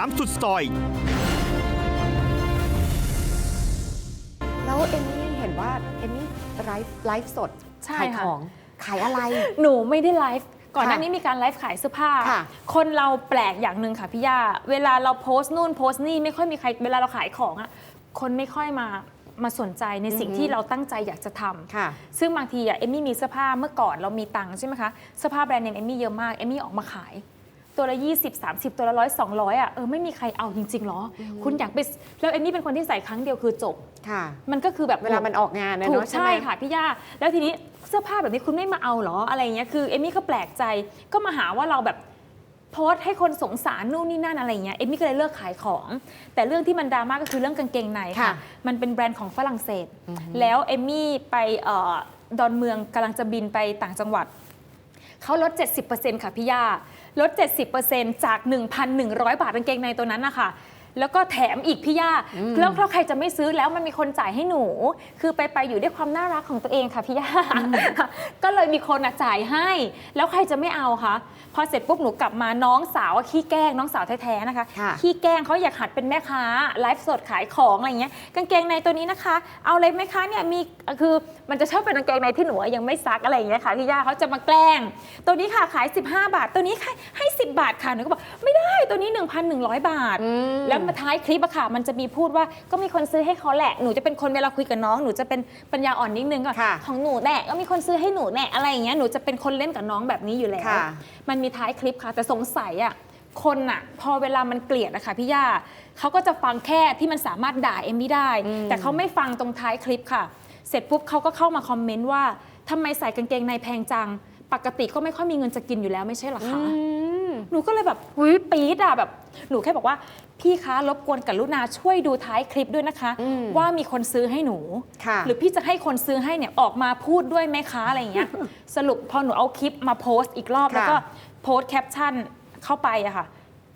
ามสุดซอย แล้วเอมมี่เห็นว่าเอมมี่ไลฟ์ไลฟ์สดใช่ขายค่ะ ของขายอะไร หนูไม่ได้ไลฟ์ก่อนหน้าค่ะนี้มีการไลฟ์ขายเสื้อผ้า ค่ะคนเราแปลกอย่างหนึ่งค่ะพี่ย่าเวลาเราโพสต์นู่นโพสต์นี่ไม่ค่อยมีใครเวลาเราขายของอะคนไม่ค่อยมามาสนใจในสิ่งอือฮึ ที่เราตั้งใจอยากจะทำค่ะ ซึ่งบางทีอะเอมมี่มีเสื้อผ้าเมื่อก่อนเรามีตังค์ใช่ไหมคะเสื้อผ้าแบรนด์เนมเอมมี่เยอะมากเอมมี่ออกมาขาย ตัวละ 20 30 ตัวละร้อยสองร้อยอะเออไม่มีใครเอาจริงๆหรออคุณอยากไปแล้วเอมมี่เป็นคนที่ใส่ครั้งเดียวคือจบค่ะ มันก็คือแบบเวลามันออกงานนะถูเนาะกใช่ไหใช่มค่ะพี่ย่าแล้วทีนี้เสื้อผ้าแบบนี้คุณไม่มาเอาเหรออะไรอย่างเงี้ยคือเอมมี่ก็แปลกใจก็มาหาว่าเราแบบโพสต์ให้คนสงสารนู่นนี่นั่นอะไรอย่างเงี้ยเอมมี่ก็เลยเลิกขายของ แต่เรื่องที่มันดราม่าก็คือเรื่องกางเกงในค่ะค่ะมันเป็นแบรนด์ของฝรั่งเศส แล้วเอมมี่ไปเอ่อดอนเมืองกำลังจะบินไปต่างจังหวัด เขาลด 70%ค่ะพี่ยาลด 70%จาก 1,100 บาทกางเกงในตัวนั้นนะคะ แล้วก็แถมอีกพี่ย่าแล้วเพราะใครจะไม่ซื้อแล้วมันมีคนจ่ายให้หนู คือไปไปๆอยู่ด้วยความน่ารักของตัวเองค่ะพี่ย่าก็เลยมีคนอะจ่ายให้ แล้วใครจะไม่เอาคะพอเสร็จปุ๊บหนูกลับมาน้องสาวอะขี้แกล้งน้องสาวแท้ๆนะคะค่ะขี้แกล้งเขาอยากหัดเป็นแม่ค้าไลฟ์สดขายของอะไรเงี้ยกางเกงในตัวนี้นะคะ เอาเลยไหมคะเนี่ยมีคือมันจะชอบเป็นกางเกงในที่หนูยังไม่ซักอะไรอย่างเงี้ยค่ะพี่ย่าเขาจะมาแกล้ง ตัวนี้ค่ะขาย 15 บาทตัวนี้ขายให้10 บาทค่ะหนูก็บอกไม่ได้ตัวนี้ 1,100 บาทอืมแล้วมาท้ายคลิปอะค่ะ มันจะมีพูดว่าก็มีคนซื้อให้เขาแหละหนูจะเป็นคนเวลาคุยกับน้องหนูจะเป็นปัญญาอ่อนนิดนึงก็ค่ะของหนูแหละก็มีคนซื้อให้หนูแน่อะไรอย่างเงี้ยหนูจะเป็นคนเล่นกับน้องแบบนี้อยู่แล้ว ค่ะ มันมีท้ายคลิปค่ะ แต่สงสัยอะคนอะพอเวลามันเกลียดอะค่ะพี่ย่าเขาก็จะฟังแค่ที่มันสามารถด่าเอมมี่ได้อืมแต่เขาไม่ฟังตรงท้ายคลิปค่ะ เสร็จปุ๊บเขาก็เข้ามาคอมเมนต์ว่าทำไมใส่กางเกงในแพงจัง ปกติก็ไม่ค่อยมีเงินจะกินอยู่แล้วไม่ใช่เหรอคะ อืม หนูก็เลยแบบหุยปี๊ดอะแบบหนูแค่บอกว่าพี่คะรบกวนกรุณาช่วยดูท้ายคลิปด้วยนะคะ อืมว่ามีคนซื้อให้หนู ค่ะหรือพี่จะให้คนซื้อให้เนี่ยออกมาพูดด้วยไหมคะอะไรอย่างเงี้ย สรุปพอหนูเอาคลิปมาโพสต์อีกรอบค่ะ แล้วก็โพสต์แคปชั่นเข้าไปอะค่ะ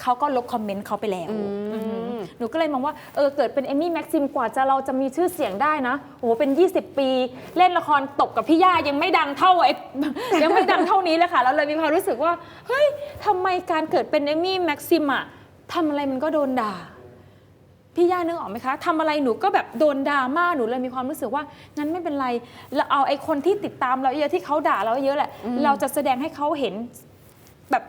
เขาก็ลบคอมเมนต์เขาไปแล้วอืมอืม หนูก็เลยมองว่าเออเกิดเป็นเอมี่แม็กซิมกว่าจะเราจะมีชื่อเสียงได้นะโอ้โหเป็น 20 ปี เล่นละครตบกับพี่ย่ายังไม่ดังเท่าไอ้ ยังไม่ดังเท่านี้เลยค่ะแล้วเลยมีความรู้สึกว่าเฮ้ยทำไมการเกิดเป็นเอมี่แม็กซิมอะทำอะไรมันก็โดนด่า พี่ย่านึกออกไหมคะทำอะไรหนูก็แบบโดนดราม่าหนูเลยมีความรู้สึกว่างั้นไม่เป็นไรเราเอาไอ้คนที่ติดตามเราเยอะที่เขาด่าเราเยอะแหละ เราจะแสดงให้เขาเห็นแบบ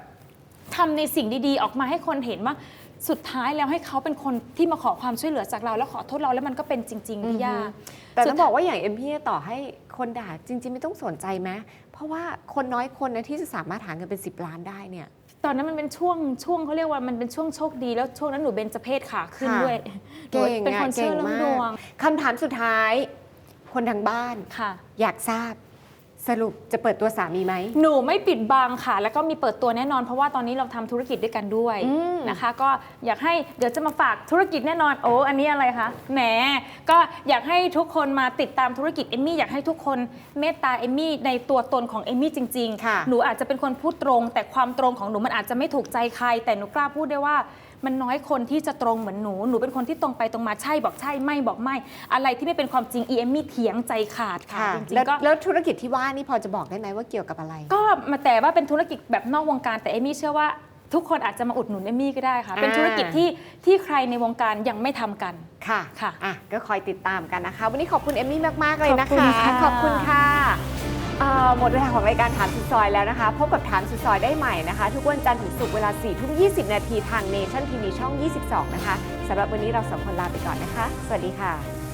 ทำในสิ่งดีๆ ออกมาให้คนเห็นว่า สุดท้ายแล้วให้เขาเป็นคนที่มาขอความช่วยเหลือจากเรา แล้วขอโทษเราแล้วมันก็เป็นจริงๆพี่ย่า แต่สุต้อดงบอกว่าอย่างเอ็มพี่ต่อให้คนด่าจริง ๆ ไม่ต้องสนใจไหมเพราะว่าคนน้อยคนนะที่จะสามารถหาเงินเป็น 10 ล้านได้เนี่ยตอนนั้นมันเป็นช่วงช่วงเขาเรียกว่ามันเป็นช่วงโชคดี แล้วช่วงนั้นหนูเบนจเพศขาขึ้นค่ะด้วยเก่งเป็นคนอะเชื่อเรื่องมากดวงคำถามสุดท้าย คนทางบ้านค่ะอยากทราบ สรุปจะเปิดตัวสามีไหม หนูไม่ปิดบังค่ะ แล้วก็มีเปิดตัวแน่นอน เพราะว่าตอนนี้เราทำธุรกิจด้วยกันด้วยอืม นะคะ ก็อยากให้เดี๋ยวจะมาฝากธุรกิจแน่นอนโอ้อันนี้อะไรคะแหมก็อยากให้ทุกคนมาติดตามธุรกิจเอมมี่อยากให้ทุกคนเมตตาเอมมี่ในตัวตนของเอมมี่จริง ค่ะหนูอาจจะเป็นคนพูดตรง แต่ความตรงของหนูมันอาจจะไม่ถูกใจใคร แต่หนูกล้าพูดได้ว่า มันน้อยคนที่จะตรงเหมือนหนู หนูเป็นคนที่ตรงไปตรงมาใช่บอกใช่ไม่บอกไม่ อะไรที่ไม่เป็นความจริงเอมมี่เถียงใจขาดค่ะค่ะจริงแล้วๆก็ แล้วธุรกิจที่ว่านี่พอจะบอกได้ไหมว่าเกี่ยวกับอะไร ก็มาแต่ว่าเป็นธุรกิจแบบนอกวงการแต่เอมี่เชื่อว่าทุกคนอาจจะมาอุดหนุนเอมี่ก็ได้ค่ะ เป็นอ่าธุรกิจที่ที่ใครในวงการยังไม่ทำกัน ค่ะ ค่ะ อะ ก็คอยติดตามกันนะคะ วันนี้ขอบคุณเอมมี่มาก ๆ เลยนะขอบคุคะณค่ะขอบคุณค่ะ เอ่อหมดเวลาของรายการถามสุดซอยแล้วนะคะ พบกับถามสุดซอยได้ใหม่นะคะ ทุกวันจันทร์ถึงศุกร์เวลา4ทุ่ม20 นาทีทางเนชั่นทีวีช่อง 22 นะคะสำหรับวันนี้เราสองคนลาไปก่อนนะคะ สวัสดีค่ะ